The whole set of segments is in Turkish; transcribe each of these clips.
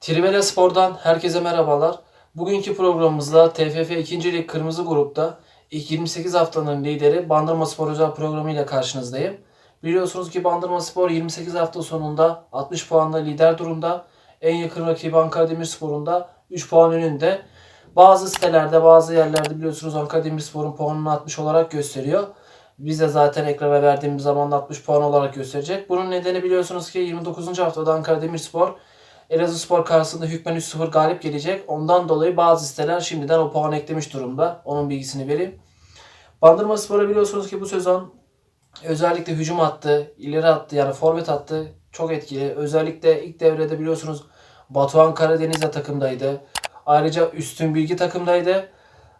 Trivela Spor'dan herkese merhabalar. Bugünkü programımızda TFF 2. Lig Kırmızı Grup'ta ilk 28 haftanın lideri Bandırma Spor özel programı ile karşınızdayım. Biliyorsunuz ki Bandırma Spor 28 hafta sonunda 60 puanla lider durumda. En yakın rakibi Ankara Demirspor'un da 3 puan önünde. Bazı sitelerde, bazı yerlerde biliyorsunuz Ankara Demirspor'un puanını 60 olarak gösteriyor. Biz de zaten ekrana verdiğimiz zaman da 60 puan olarak gösterecek. Bunun nedeni biliyorsunuz ki 29. haftada Ankara Demirspor Elazığspor karşısında hükmen 3-0 galip gelecek. Ondan dolayı bazı siteler şimdiden o puan eklemiş durumda. Onun bilgisini vereyim. Bandırma Spor'a biliyorsunuz ki bu sezon özellikle hücum hattı, ileri attı yani forvet attı çok etkili. Özellikle ilk devrede biliyorsunuz Batuhan Karadeniz de takımdaydı. Ayrıca Üstün Bilgi takımdaydı.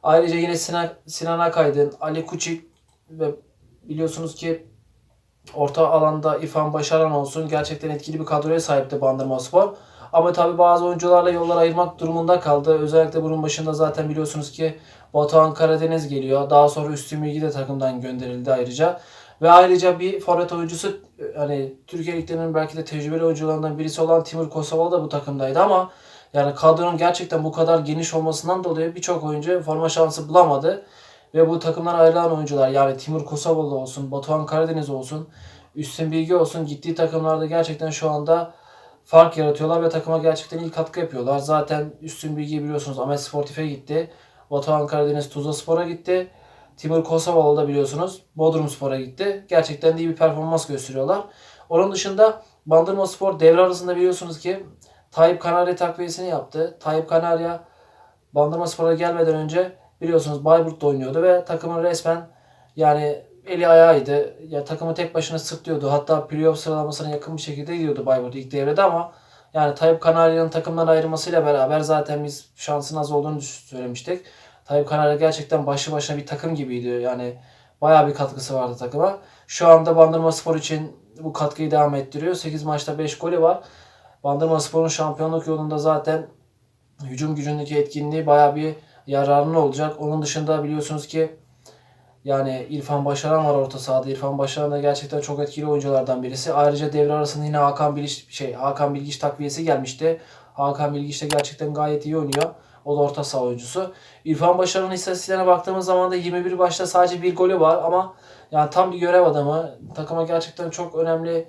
Ayrıca yine Sinan, Sinan Akaydın, Ali Kuçik ve biliyorsunuz ki orta alanda İrfan Başaran olsun gerçekten etkili bir kadroya sahipti Bandırma Spor. Ama tabi bazı oyuncularla yollar ayırmak durumunda kaldı. Özellikle bunun başında zaten biliyorsunuz ki Batuhan Karadeniz geliyor. Daha sonra Üstün Bilgi de takımdan gönderildi ayrıca. Ve ayrıca bir forvet oyuncusu hani Türkiye Liglerinin belki de tecrübeli oyuncularından birisi olan Timur Kosovalı da bu takımdaydı ama yani kadronun gerçekten bu kadar geniş olmasından dolayı birçok oyuncu forma şansı bulamadı. Ve bu takımdan ayrılan oyuncular yani Timur Kosovalı olsun, Batuhan Karadeniz olsun, Üstün Bilgi olsun gittiği takımlarda gerçekten şu anda fark yaratıyorlar ve takıma gerçekten iyi katkı yapıyorlar. Zaten Üstün Bilgi biliyorsunuz Ahmet Sportif'e gitti. Batuhan Karadeniz Tuzla Spor'a gitti. Timur Kosovalı da biliyorsunuz Bodrum Spor'a gitti. Gerçekten de iyi bir performans gösteriyorlar. Onun dışında Bandırma Spor devre arasında biliyorsunuz ki Tayyip Kanarya takviyesini yaptı. Tayyip Kanarya Bandırma Spor'a gelmeden önce biliyorsunuz Bayburt'ta oynuyordu ve takımın resmen yani eli ayağıydı. Ya takımı tek başına sırtlıyordu. Hatta playoff sıralamasına yakın bir şekilde gidiyordu Bayburt ilk devrede ama yani Tayyip Kanarya'nın takımdan ayrılmasıyla beraber zaten biz şansın az olduğunu söylemiştik. Tayyip Kanarya gerçekten başlı başına bir takım gibiydi. Yani bayağı bir katkısı vardı takıma. Şu anda Bandırma Spor için bu katkıyı devam ettiriyor. 8 maçta 5 golü var. Bandırma Spor'un şampiyonluk yolunda zaten hücum gücündeki etkinliği bayağı bir yararlı olacak. Onun dışında biliyorsunuz ki yani İrfan Başaran var orta sahada. İrfan Başaran da gerçekten çok etkili oyunculardan birisi. Ayrıca devre arasında yine Hakan Bilgiç şey Hakan Bilgiç takviyesi gelmişti. Hakan Bilgiç de gerçekten gayet iyi oynuyor. O da orta saha oyuncusu. İrfan Başaran'ın istatistiklerine baktığımız zaman da 21 başta sadece bir golü var ama yani tam bir görev adamı. Takıma gerçekten çok önemli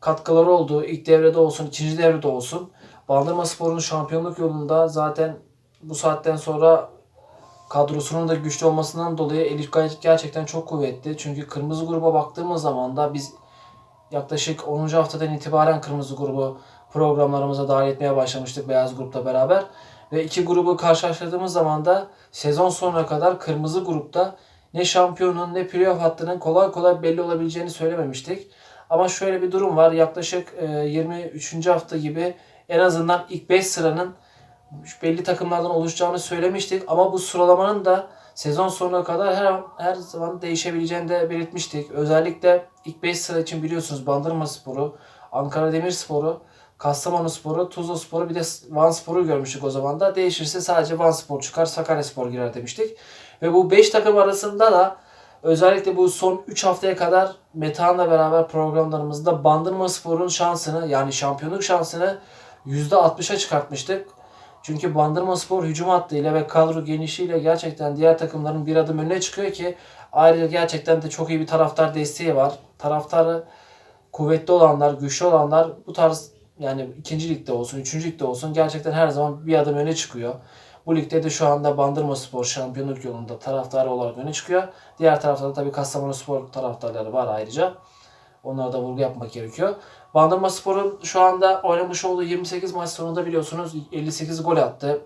katkıları oldu. İlk devrede olsun, ikinci devrede olsun. Bandırma Spor'un şampiyonluk yolunda zaten bu saatten sonra kadrosunun da güçlü olmasından dolayı Elif gerçekten çok kuvvetli. Çünkü kırmızı gruba baktığımız zaman da biz yaklaşık 10. haftadan itibaren kırmızı grubu programlarımıza dahil etmeye başlamıştık beyaz grupla beraber. Ve iki grubu karşılaştırdığımız zaman da sezon sonuna kadar kırmızı grupta ne şampiyonun ne playoff hattının kolay kolay belli olabileceğini söylememiştik. Ama şöyle bir durum var. Yaklaşık e, 23. hafta gibi en azından ilk 5 sıranın belli takımlardan oluşacağını söylemiştik. Ama bu sıralamanın da sezon sonuna kadar her her zaman değişebileceğini de belirtmiştik. Özellikle ilk 5 sıra için biliyorsunuz Bandırma Sporu, Ankara Demirspor'u, Kastamonu Sporu, Tuzla Sporu bir de Van Spor'u görmüştük o zaman da. Değişirse sadece Van Spor çıkar, Sakarya Spor girer demiştik. Ve bu 5 takım arasında da özellikle bu son 3 haftaya kadar Metehan'la beraber programlarımızda Bandırma Spor'un şansını yani şampiyonluk şansını %60'a çıkartmıştık. Çünkü Bandırma Spor hücum hattıyla ve kadro genişliğiyle gerçekten diğer takımların bir adım önüne çıkıyor ki ayrıca gerçekten de çok iyi bir taraftar desteği var. Taraftarı kuvvetli olanlar, güçlü olanlar bu tarz yani ikinci ligde olsun, üçüncü ligde olsun gerçekten her zaman bir adım öne çıkıyor. Bu ligde de şu anda Bandırma Spor şampiyonluk yolunda taraftarı olarak öne çıkıyor. Diğer tarafta da tabii Kastamonu Spor taraftarları var ayrıca. Onlara da vurgu yapmak gerekiyor. Bandırma Spor'un şu anda oynamış olduğu 28 maç sonunda biliyorsunuz 58 gol attı.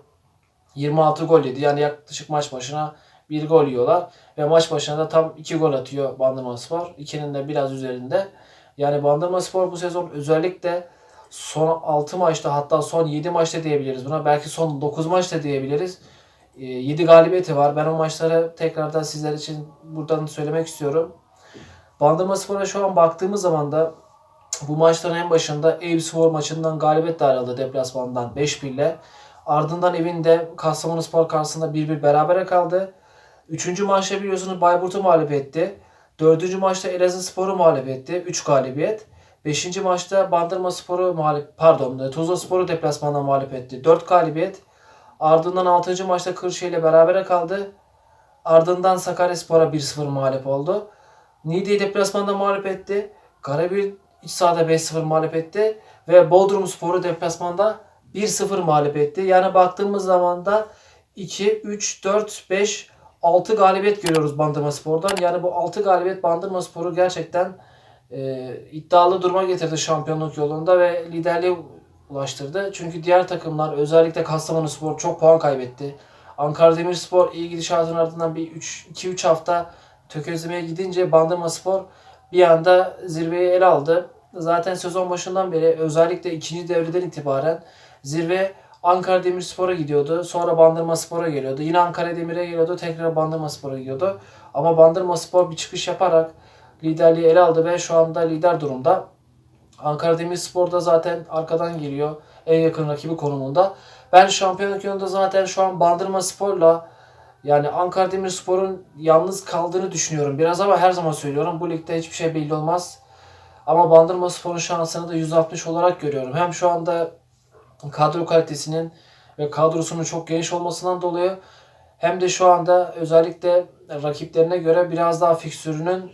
26 gol yedi. Yani yaklaşık maç başına bir gol yiyorlar. Ve maç başına da tam 2 gol atıyor Bandırma Spor. 2'nin de biraz üzerinde. Yani Bandırma Spor bu sezon özellikle son 6 maçta hatta son 7 maçta diyebiliriz buna. Belki son 9 maçta diyebiliriz. 7 galibiyeti var. Ben o maçları tekrardan sizler için buradan söylemek istiyorum. Bandırma Spor'a şu an baktığımız zaman da bu maçların en başında Eyüpspor maçından galibiyet de ayrıldı deplasmandan 5-1 ile. Ardından evinde Kastamonu Spor karşısında 1-1 berabere kaldı. Üçüncü maçta biliyorsunuz Bayburt'u mağlup etti. Dördüncü maçta Elazığ Spor'u mağlup etti. 3 galibiyet. 5. maçta Bandırma Sporu mağlup pardon Tuzla Sporu deplasmanda mağlup etti. 4 galibiyet. Ardından 6. maçta Kırşehir ile berabere kaldı. Ardından Sakaryaspor'a 1-0 mağlup oldu. Niğde'yi deplasmanda mağlup etti. Karabük iç sahada 5-0 mağlup etti. Ve Bodrum Spor'u deplasmanda 1-0 mağlup etti. Yani baktığımız zaman da 2, 3, 4, 5, 6 galibiyet görüyoruz Bandırma Spor'dan. Yani bu 6 galibiyet Bandırma Spor'u gerçekten e, iddialı duruma getirdi şampiyonluk yolunda ve liderliğe ulaştırdı. Çünkü diğer takımlar özellikle Kastamonu Spor çok puan kaybetti. Ankara Demirspor iyi gidişatın ardından bir 2-3 hafta tökezlemeye gidince Bandırma Spor bir anda zirveyi ele aldı. Zaten sezon başından beri özellikle ikinci devreden itibaren zirve Ankara Demirspor'a gidiyordu. Sonra Bandırma Spor'a geliyordu. Yine Ankara Demir'e geliyordu. Tekrar Bandırma Spor'a gidiyordu. Ama Bandırma Spor bir çıkış yaparak liderliği ele aldı ve şu anda lider durumda. Ankara Demirspor da zaten arkadan geliyor. En yakın rakibi konumunda. Ben şampiyonluk yolunda zaten şu an Bandırma Spor'la yani Ankara Demirspor'un yalnız kaldığını düşünüyorum. Biraz ama her zaman söylüyorum. Bu ligde hiçbir şey belli olmaz. Ama Bandırma Spor'un şansını da 160 olarak görüyorum. Hem şu anda kadro kalitesinin ve kadrosunun çok geniş olmasından dolayı hem de şu anda özellikle rakiplerine göre biraz daha fiksürünün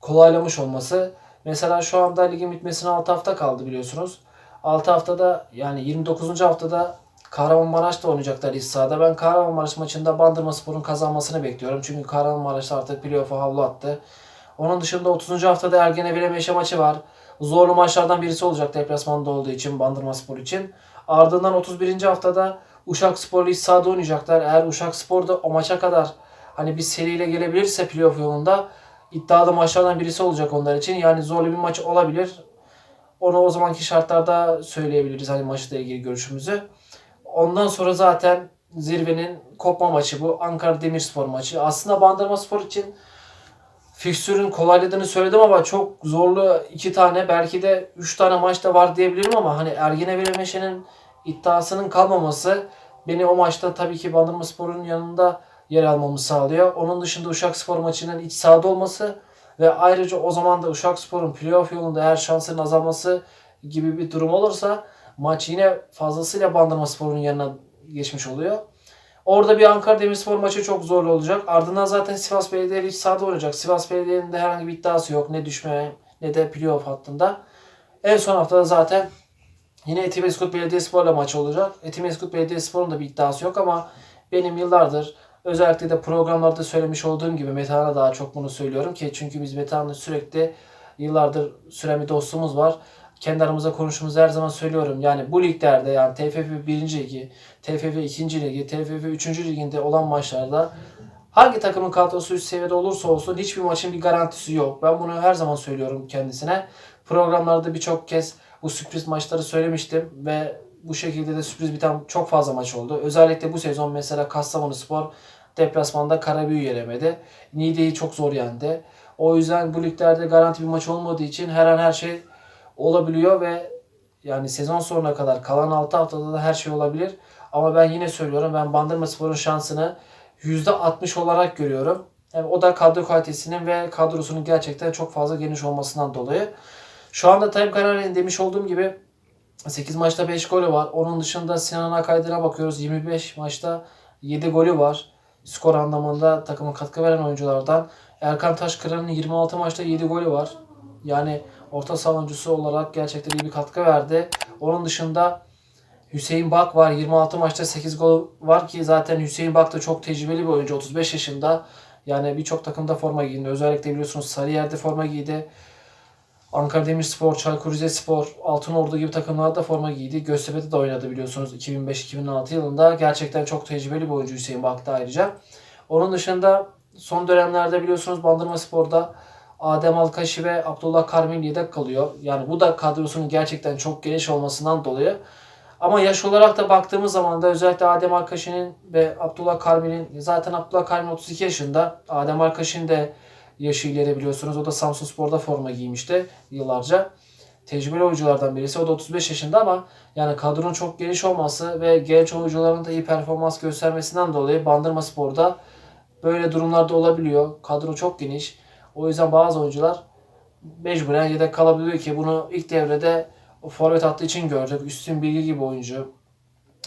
kolaylamış olması. Mesela şu anda ligin bitmesine 6 hafta kaldı biliyorsunuz. 6 haftada yani 29. haftada Kahramanmaraş'ta oynayacaklar iç sahada. Ben Kahramanmaraş maçında Bandırma Spor'un kazanmasını bekliyorum. Çünkü Kahramanmaraş artık playoff'a havlu attı. Onun dışında 30. haftada Ergene Bile Meşe maçı var. Zorlu maçlardan birisi olacak deplasmanda olduğu için Bandırma Spor için. Ardından 31. haftada Uşak Spor'la iç sahada oynayacaklar. Eğer Uşak Spor da o maça kadar hani bir seriyle gelebilirse playoff yolunda iddialı maçlardan birisi olacak onlar için. Yani zorlu bir maç olabilir. Onu o zamanki şartlarda söyleyebiliriz hani maçla ilgili görüşümüzü. Ondan sonra zaten zirvenin kopma maçı bu. Ankara Demirspor maçı. Aslında Bandırma Spor için fikstürün kolayladığını söyledim ama çok zorlu iki tane belki de üç tane maç da var diyebilirim ama hani Ergene Bilemeşe'nin iddiasının kalmaması beni o maçta tabii ki Bandırma Spor'un yanında yer almamı sağlıyor. Onun dışında Uşak Spor maçının iç sahada olması ve ayrıca o zaman da Uşak Spor'un playoff yolunda eğer şansının azalması gibi bir durum olursa maç yine fazlasıyla Bandırma Spor'un yanına geçmiş oluyor. Orada bir Ankara Demirspor maçı çok zorlu olacak. Ardından zaten Sivas Belediye iç sahada olacak. Sivas Belediye'nin de herhangi bir iddiası yok. Ne düşme ne de playoff hattında. En son haftada zaten yine Etimeskut Belediyespor'la maç olacak. Etimeskut Belediyespor'un da bir iddiası yok ama benim yıllardır özellikle de programlarda söylemiş olduğum gibi Metehan'a daha çok bunu söylüyorum ki çünkü biz Metehan'la sürekli yıllardır süren bir dostluğumuz var kendi aramızda konuştuğumuzu her zaman söylüyorum. Yani bu liglerde yani TFF 1. Ligi, TFF 2. Ligi, TFF 3. Ligi'nde olan maçlarda hangi takımın kadrosu üst seviyede olursa olsun hiçbir maçın bir garantisi yok. Ben bunu her zaman söylüyorum kendisine. Programlarda birçok kez bu sürpriz maçları söylemiştim ve bu şekilde de sürpriz biten çok fazla maç oldu. Özellikle bu sezon mesela Kastamonu Spor deplasmanda Karabüyü yenemedi. Niğde'yi çok zor yendi. O yüzden bu liglerde garanti bir maç olmadığı için her an her şey olabiliyor ve yani sezon sonuna kadar kalan 6 haftada da her şey olabilir. Ama ben yine söylüyorum ben Bandırma Spor'un şansını %60 olarak görüyorum. Yani o da kadro kalitesinin ve kadrosunun gerçekten çok fazla geniş olmasından dolayı. Şu anda Tayyip Karar'ın demiş olduğum gibi 8 maçta 5 golü var. Onun dışında Sinan Akaydır'a bakıyoruz. 25 maçta 7 golü var. Skor anlamında takıma katkı veren oyunculardan. Erkan Taşkıran'ın 26 maçta 7 golü var. Yani orta savunucusu olarak gerçekten iyi bir katkı verdi. Onun dışında Hüseyin Bak var. 26 maçta 8 gol var ki zaten Hüseyin Bak da çok tecrübeli bir oyuncu. 35 yaşında. Yani birçok takımda forma giydi. Özellikle biliyorsunuz Sarıyer'de forma giydi. Ankara Demirspor, Çaykur Rizespor, Altınordu gibi takımlarda forma giydi. Göztepe'de de oynadı biliyorsunuz 2005-2006 yılında. Gerçekten çok tecrübeli bir oyuncu Hüseyin Bak'ta ayrıca. Onun dışında son dönemlerde biliyorsunuz Bandırma Spor'da Adem Alkaşi ve Abdullah Karmin yedek kalıyor. Yani bu da kadrosunun gerçekten çok geniş olmasından dolayı. Ama yaş olarak da baktığımız zaman da özellikle Adem Alkaşi'nin ve Abdullah Karmin'in zaten Abdullah Karmin 32 yaşında. Adem Alkaşi'nin de yaşı ileri biliyorsunuz. O da Samsun Spor'da forma giymişti yıllarca. Tecrübeli oyunculardan birisi. O da 35 yaşında ama yani kadronun çok geniş olması ve genç oyuncuların da iyi performans göstermesinden dolayı Bandırma Spor'da böyle durumlarda olabiliyor. Kadro çok geniş. O yüzden bazı oyuncular mecburen yedek kalabiliyor ki bunu ilk devrede forvet attığı için gördük. Üstün bilgi gibi oyuncu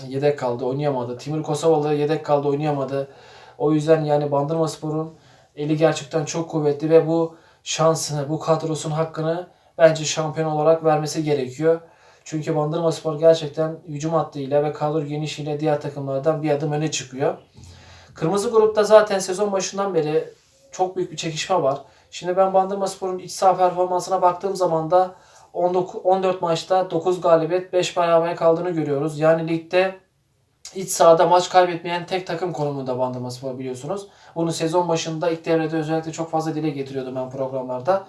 yedek kaldı, oynayamadı. Timur Kosovalı yedek kaldı, oynayamadı. O yüzden yani Bandırma Spor'un eli gerçekten çok kuvvetli ve bu şansını, bu kadrosun hakkını bence şampiyon olarak vermesi gerekiyor. Çünkü Bandırma Spor gerçekten hücum hattıyla ve kadro genişliğiyle diğer takımlardan bir adım öne çıkıyor. Kırmızı grupta zaten sezon başından beri çok büyük bir çekişme var. Şimdi ben Bandırma Spor'un iç saha performansına baktığım zaman da 19, 14 maçta 9 galibiyet 5 beraber kaldığını görüyoruz. Yani ligde iç sahada maç kaybetmeyen tek takım konumunda Bandırma Spor biliyorsunuz. Bunu sezon başında ilk devrede özellikle çok fazla dile getiriyordum ben programlarda.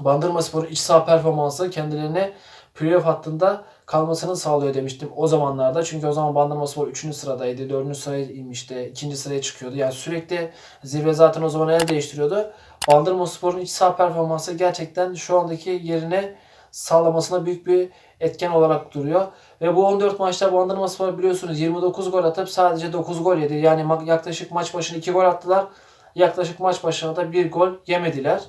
Bandırma Spor'un iç saha performansı kendilerine playoff hattında kalmasını sağlıyor demiştim o zamanlarda. Çünkü o zaman Bandırma Spor 3. sıradaydı. 4. sıraya inmişti. 2. sıraya çıkıyordu. Yani sürekli zirve zaten o zaman el değiştiriyordu. Bandırma Spor'un iç saha performansı gerçekten şu andaki yerine sağlamasına büyük bir etken olarak duruyor. Ve bu 14 maçta Bandırma Spor biliyorsunuz 29 gol atıp sadece 9 gol yedi. Yani yaklaşık maç başına 2 gol attılar. Yaklaşık maç başına da 1 gol yemediler.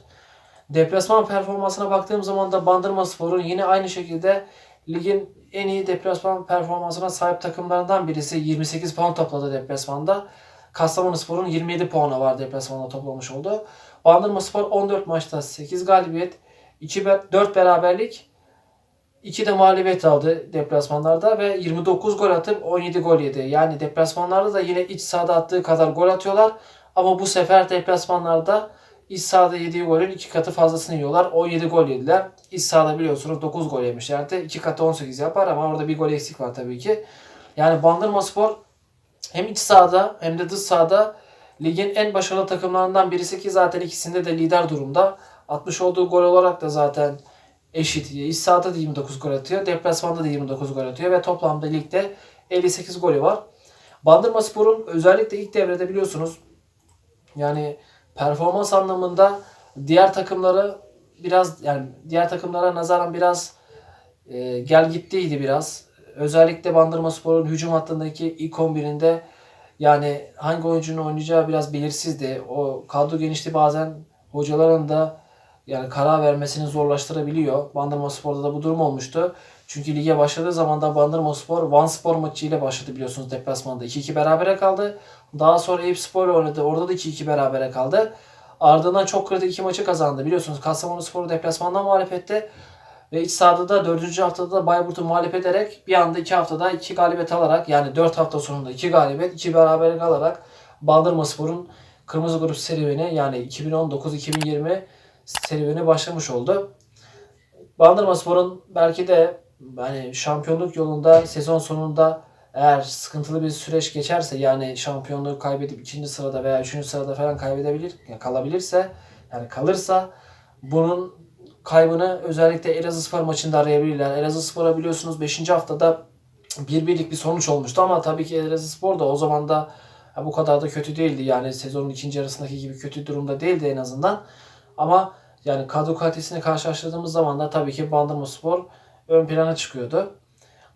Deplasman performansına baktığım zaman da Bandırma Spor'un yine aynı şekilde ligin en iyi deplasman performansına sahip takımlarından birisi. 28 puan topladı deplasmanda. Kastamonu Spor'un 27 puanı var deplasmanda toplamış oldu. Bandırma Spor 14 maçta 8 galibiyet, 2 be- 4 beraberlik, 2 de mağlubiyet aldı deplasmanlarda ve 29 gol atıp 17 gol yedi. Yani deplasmanlarda da yine iç sahada attığı kadar gol atıyorlar. Ama bu sefer deplasmanlarda iç sahada yediği golün iki katı fazlasını yiyorlar. 17 gol yediler. İç sahada biliyorsunuz 9 gol yemişlerdi. 2 katı 18 yapar ama orada bir gol eksik var tabii ki. Yani Bandırma Spor hem iç sahada hem de dış sahada ligin en başarılı takımlarından birisi ki zaten ikisinde de lider durumda. Atmış olduğu gol olarak da zaten eşit. İç sahada da 29 gol atıyor. Deplasmanda da 29 gol atıyor ve toplamda ligde 58 golü var. Bandırma Spor'un özellikle ilk devrede biliyorsunuz yani performans anlamında diğer takımları biraz yani diğer takımlara nazaran biraz e, gel gittiydi biraz. Özellikle Bandırma Spor'un hücum hattındaki ilk 11'inde yani hangi oyuncunun oynayacağı biraz belirsizdi. O kadro genişliği bazen hocaların da yani karar vermesini zorlaştırabiliyor. Bandırma Spor'da da bu durum olmuştu. Çünkü lige başladığı zaman da Bandırma Spor Van Spor maçıyla başladı biliyorsunuz deplasmanda. 2-2 berabere kaldı. Daha sonra Eyüp Spor oynadı. Orada da 2-2 berabere kaldı. Ardından çok kritik iki maçı kazandı. Biliyorsunuz Kastamonu Spor'u deplasmandan mağlup etti. Ve iç sahada da 4. haftada da Bayburt'u mağlup ederek bir anda 2 haftada 2 galibiyet alarak yani 4 hafta sonunda 2 galibiyet 2 beraberlik alarak Bandırma Spor'un Kırmızı Grup serüveni yani 2019-2020 serüveni başlamış oldu. Bandırma Spor'un belki de hani şampiyonluk yolunda sezon sonunda eğer sıkıntılı bir süreç geçerse yani şampiyonluğu kaybedip ikinci sırada veya üçüncü sırada falan kaybedebilir, yani kalabilirse yani kalırsa bunun kaybını özellikle Elazığspor maçında arayabilirler. Elazığspor'a biliyorsunuz 5. haftada bir birlik bir sonuç olmuştu ama tabii ki Elazığspor da o zaman da bu kadar da kötü değildi. Yani sezonun ikinci yarısındaki gibi kötü durumda değildi en azından. Ama yani kadro kalitesini karşılaştırdığımız zaman da tabii ki Bandırma Spor ön plana çıkıyordu.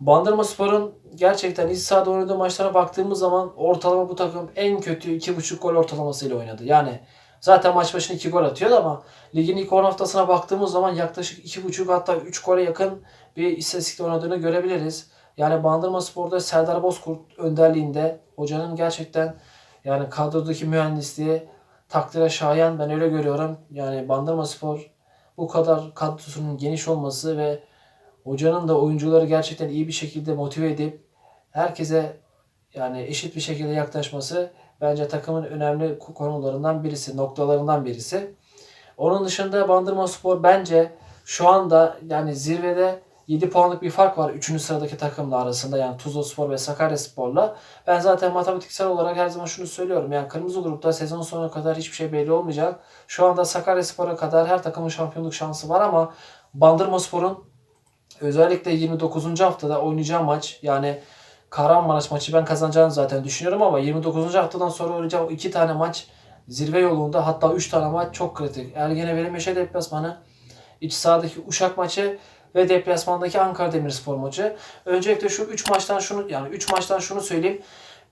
Bandırma Spor'un gerçekten iç sahada oynadığı maçlara baktığımız zaman ortalama bu takım en kötü 2.5 gol ortalamasıyla oynadı. Yani zaten maç başına 2 gol atıyordu ama ligin ilk 10 haftasına baktığımız zaman yaklaşık 2.5 hatta 3 gole yakın bir istatistikte oynadığını görebiliriz. Yani Bandırma Spor'da Serdar Bozkurt önderliğinde hocanın gerçekten yani kadrodaki mühendisliği takdire şayan ben öyle görüyorum. Yani Bandırma Spor bu kadar kadrosunun geniş olması ve hocanın da oyuncuları gerçekten iyi bir şekilde motive edip herkese yani eşit bir şekilde yaklaşması bence takımın önemli konularından birisi, noktalarından birisi. Onun dışında Bandırma Spor bence şu anda yani zirvede 7 puanlık bir fark var 3. sıradaki takımla arasında yani Tuzla Spor ve Sakarya Spor'la. Ben zaten matematiksel olarak her zaman şunu söylüyorum. Yani kırmızı grupta sezon sonuna kadar hiçbir şey belli olmayacak. Şu anda Sakarya Spor'a kadar her takımın şampiyonluk şansı var ama Bandırma Spor'un özellikle 29. haftada oynayacağı maç yani Kahramanmaraş maçı ben kazanacağını zaten düşünüyorum ama 29. haftadan sonra oynayacağı o iki tane maç zirve yolunda hatta 3 tane maç çok kritik. Ergene Velimyeşe deplasmanı, iç sahadaki Uşak maçı ve deplasmandaki Ankara Demirspor maçı. Öncelikle şu 3 maçtan şunu yani 3 maçtan şunu söyleyeyim.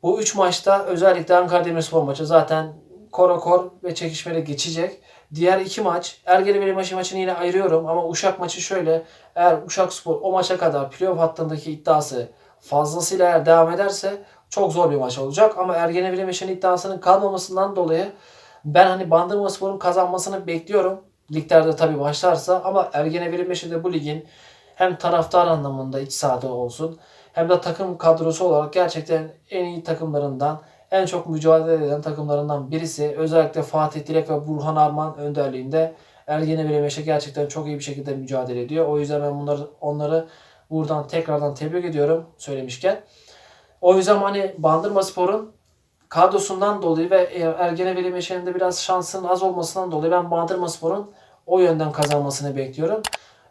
Bu 3 maçta özellikle Ankara Demirspor maçı zaten kora kor ve çekişmeli geçecek. Diğer iki maç Ergeneveli maçı maçını yine ayırıyorum ama Uşak maçı şöyle eğer Uşak Spor o maça kadar playoff hattındaki iddiası fazlasıyla eğer devam ederse çok zor bir maç olacak ama Ergeneveli maçının iddiasının kalmamasından dolayı ben hani Bandırma Spor'un kazanmasını bekliyorum. Liglerde tabii başlarsa ama Ergeneveli Meşe de bu ligin hem taraftar anlamında iç sahada olsun hem de takım kadrosu olarak gerçekten en iyi takımlarından en çok mücadele eden takımlarından birisi. Özellikle Fatih Dilek ve Burhan Arman önderliğinde Ergeneveli Meşe gerçekten çok iyi bir şekilde mücadele ediyor. O yüzden ben bunları onları buradan tekrardan tebrik ediyorum söylemişken. O yüzden hani Bandırma Spor'un kadrosundan dolayı ve Ergeneveli Meşe'nin de biraz şansının az olmasından dolayı ben Bandırma Spor'un o yönden kazanmasını bekliyorum.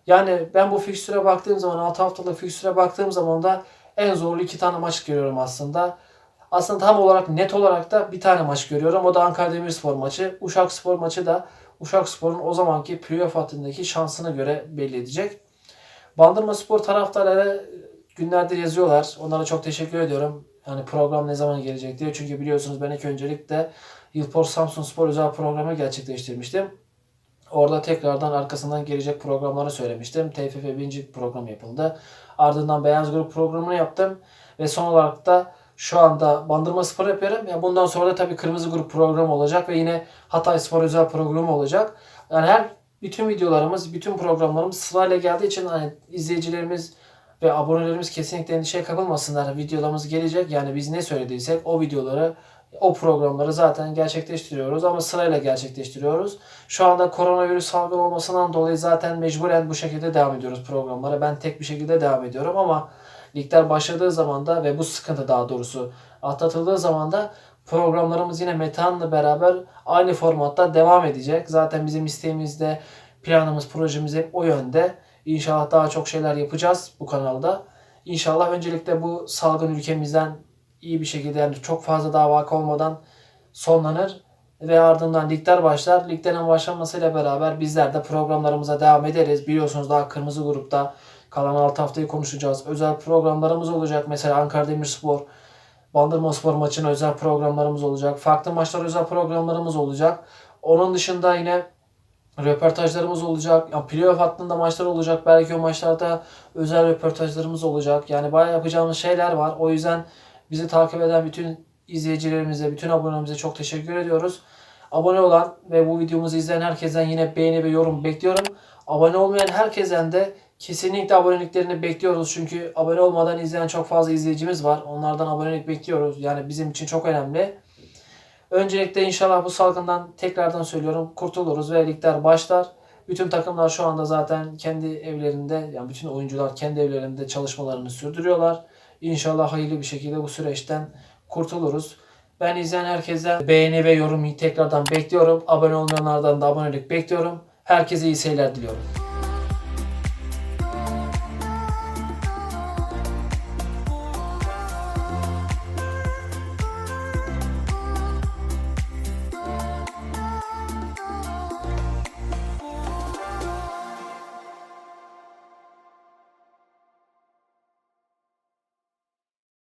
Yani ben bu fikstüre baktığım zaman 6 haftalık fikstüre baktığım zaman da en zorlu iki tane maç görüyorum aslında. Aslında tam olarak net olarak da bir tane maç görüyorum. O da Ankara Demirspor maçı. Uşak Spor maçı da Uşak Spor'un o zamanki playoff hattındaki şansına göre belli edecek. Bandırma Spor taraftarları günlerdir yazıyorlar. Onlara çok teşekkür ediyorum. Yani program ne zaman gelecek diye. Çünkü biliyorsunuz ben ilk öncelikle Yılpor Samsun Spor özel programı gerçekleştirmiştim. Orada tekrardan arkasından gelecek programları söylemiştim. TFF 1. program yapıldı. Ardından Beyaz Grup programını yaptım. Ve son olarak da şu anda Bandırma Spor yapıyorum. Ya bundan sonra da tabii Kırmızı Grup programı olacak ve yine Hatay Spor özel programı olacak. Yani her bütün videolarımız, bütün programlarımız sırayla geldiği için hani izleyicilerimiz ve abonelerimiz kesinlikle endişeye kapılmasınlar. Videolarımız gelecek. Yani biz ne söylediysek o videoları o programları zaten gerçekleştiriyoruz ama sırayla gerçekleştiriyoruz. Şu anda koronavirüs salgın olmasından dolayı zaten mecburen bu şekilde devam ediyoruz programlara. Ben tek bir şekilde devam ediyorum ama ligler başladığı zaman da ve bu sıkıntı daha doğrusu atlatıldığı zaman da programlarımız yine Metehan'la beraber aynı formatta devam edecek. Zaten bizim isteğimiz de planımız, projemiz hep o yönde. İnşallah daha çok şeyler yapacağız bu kanalda. İnşallah öncelikle bu salgın ülkemizden iyi bir şekilde yani çok fazla daha vaka olmadan sonlanır ve ardından ligler başlar. Liglerin başlamasıyla beraber bizler de programlarımıza devam ederiz. Biliyorsunuz daha kırmızı grupta kalan 6 haftayı konuşacağız. Özel programlarımız olacak. Mesela Ankara Demirspor, Bandırma Spor maçına özel programlarımız olacak. Farklı maçlar özel programlarımız olacak. Onun dışında yine röportajlarımız olacak. Yani playoff hattında maçlar olacak. Belki o maçlarda özel röportajlarımız olacak. Yani bayağı yapacağımız şeyler var. O yüzden bizi takip eden bütün izleyicilerimize, bütün abonelerimize çok teşekkür ediyoruz. Abone olan ve bu videomuzu izleyen herkesten yine beğeni ve yorum bekliyorum. Abone olmayan herkesten de kesinlikle aboneliklerini bekliyoruz. Çünkü abone olmadan izleyen çok fazla izleyicimiz var. Onlardan abonelik bekliyoruz. Yani bizim için çok önemli. Öncelikle inşallah bu salgından tekrardan söylüyorum kurtuluruz ve ligler başlar. Bütün takımlar şu anda zaten kendi evlerinde yani bütün oyuncular kendi evlerinde çalışmalarını sürdürüyorlar. İnşallah hayırlı bir şekilde bu süreçten kurtuluruz. Ben izleyen herkese beğeni ve yorum tekrardan bekliyorum. Abone olmayanlardan da abonelik bekliyorum. Herkese iyi seyirler diliyorum.